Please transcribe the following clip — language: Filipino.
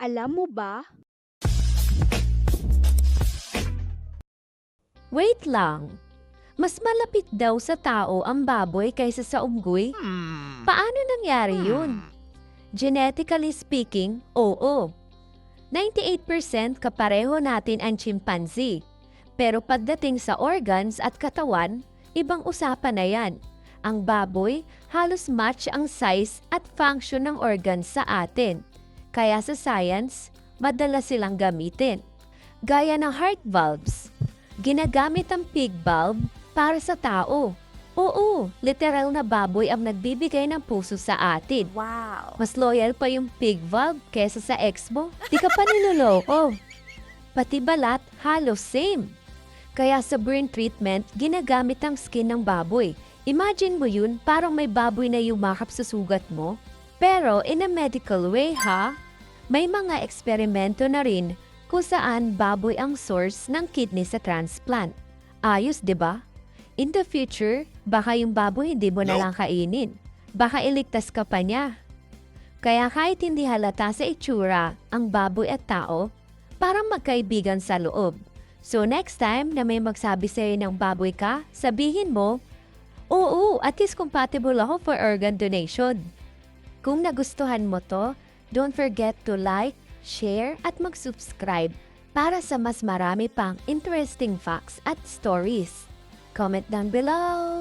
Alam mo ba? Wait lang. Mas malapit daw sa tao ang baboy kaysa sa unggoy? Hmm. Paano nangyari yun? Genetically speaking, oo. 98% kapareho natin ang chimpanzee. Pero pagdating sa organs at katawan, ibang usapan na yan. Ang baboy, halos match ang size at function ng organs sa atin. Kaya sa science, madalas silang gamitin. Gaya ng heart valves. Ginagamit ang pig valve para sa tao. Oo, literal na baboy ang nagbibigay ng puso sa atin. Wow! Mas loyal pa yung pig valve kesa sa ex mo. Di ka pa niloloko. Pati balat, halos same. Kaya sa burn treatment, ginagamit ang skin ng baboy. Imagine mo yun, parang may baboy na yumakap sa sugat mo. Pero in a medical way ha, may mga eksperimento na rin kung saan baboy ang source ng kidney sa transplant. Ayos, di ba? In the future, baka yung baboy hindi mo na lang kainin. Baka iligtas ka pa niya. Kaya kahit hindi halata sa itsura ang baboy at tao, parang magkaibigan sa loob. So next time na may magsabi sa'yo ng baboy ka, sabihin mo, Oo, at least compatible ako for organ donation. Kung nagustuhan mo to, don't forget to like, share at mag-subscribe para sa mas marami pang interesting facts at stories. Comment down below!